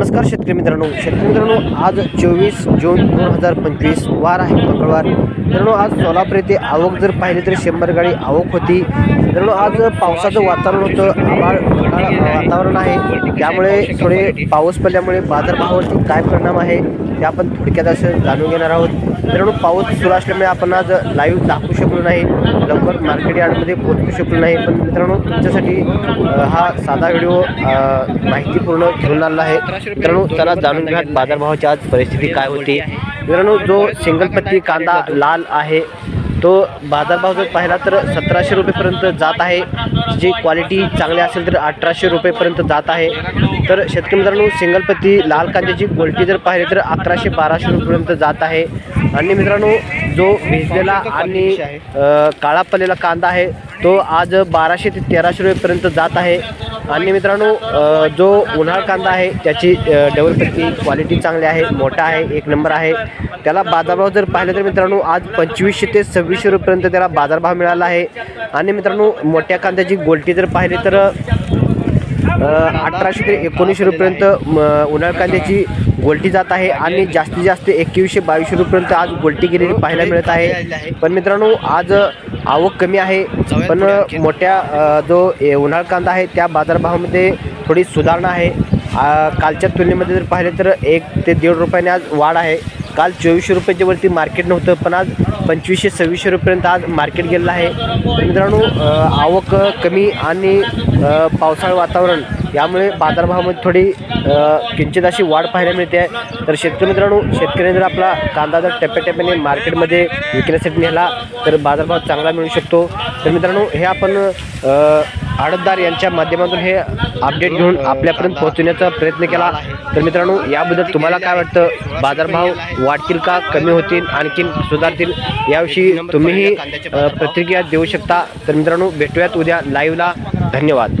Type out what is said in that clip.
नमस्कार शेतकरी मित्रांनो. शेतकरी मित्रांनो आज चोवीस जून दोन हजार पंचवीस वार आहे मंगळवार. मित्रांनो आज सोलापूर येथे आवक जर पाहिली तर शंभर गाडी आवक होती. मित्रांनो आज पावसाचं वातावरण होतं. आभाळ वातावरण आहे. त्यामुळे थोडे पाऊस पडल्यामुळे बाजारभावावरती काय परिणाम आहे ते आपण थोडक्यात असं जाणून घेणार आहोत. मित्रांनो पाऊस सुरू असल्यामुळे आपण आज लाईव्ह दाखवू शकलो नाही. लवकर मार्केट यार्डमध्ये पोहोचू शकलो नाही. पण मित्रांनो तुमच्यासाठी हा साधा व्हिडिओ माहितीपूर्ण घेऊन आलेला आहे. मित्रांनो चला जाणून घ्या बाजारभावाची आज परिस्थिती काय होती. मित्रांनो जो सिंगलपत्ती कांदा लाल आहे तो बाजारभाव जर पाहिला तर सतराशे रुपयेपर्यंत जात आहे. जी क्वालिटी चांगली असेल तर अठराशे रुपयेपर्यंत जात आहे. तर शेतकरी मित्रांनो सिंगलपत्ती लाल कांद्याची क्वालिटी जर पाहिली तर अकराशे बाराशे रुपयेपर्यंत जात आहे. आणि मित्रांनो जो भिजलेला आणि काळा पडलेला कांदा आहे तो आज बाराशे ते तेराशे रुपयेपर्यंत जात आहे. आणि मित्रांनो जो उन्हाळ कांदा आहे त्याची अ, डबल क्वालिटी चांगली आहे मोठा आहे एक नंबर आहे. त्याला बाजारभाव जर पाहिलं तर मित्रांनो आज पंचवीसशे ते सव्वीसशे रुपयेपर्यंत त्याला बाजारभाव मिळाला आहे. आणि मित्रांनो मोठ्या कांद्याची गोलटी जर पाहिली तर अठराशे ते एकोणीसशे रुपयेपर्यंत उन्हाळ कांद्याची गोलटी जात आहे आणि जास्तीत जास्त एकवीसशे बावीसशे रुपयेपर्यंत आज गोलटी गेलेली पाहायला मिळत आहे. पण मित्रांनो आज आवक कमी आहे. पण मोठ्या जो ए, उन्हाळ कांदा आहे त्या बाजारभावामध्ये थोडी सुधारणा आहे. कालच्या तुलनेमध्ये जर पाहिले तर एक ते दीड रुपयाने आज वाढ आहे. काल चोवीसशे रुपयाच्या वरती मार्केट नव्हतं पण आज पंचवीसशे सव्वीसशे रुपयेपर्यंत आज मार्केट गेलेलं आहे. तर मित्रांनो आवक कमी आणि पावसाळ पावसाळी वातावरण यामुळे बाजारभावामध्ये थोडी किंचित अशी वाढ पाहायला मिळते. आहे तर शेतकरी मित्रांनो शेतकऱ्यांनी जर आपला कांदा जर टप्प्याटप्प्याने मार्केटमध्ये विकण्यासाठी नेला तर बाजारभाव चांगला मिळू शकतो. तर मित्रांनो हे आपण आडतदार यांच्या माध्यमातून हे अपडेट घेऊन आपल्यापर्यंत पोहोचवण्याचा प्रयत्न केला. तर मित्रांनो याबद्दल तुम्हाला काय वाटतं? बाजारभाव वाढतील का? कमी होतील? आणखीन सुधारतील? याविषयी तुम्हीही प्रतिक्रिया देऊ शकता. तर मित्रांनो भेटूयात उद्या लाईव्हला धन्यवाद.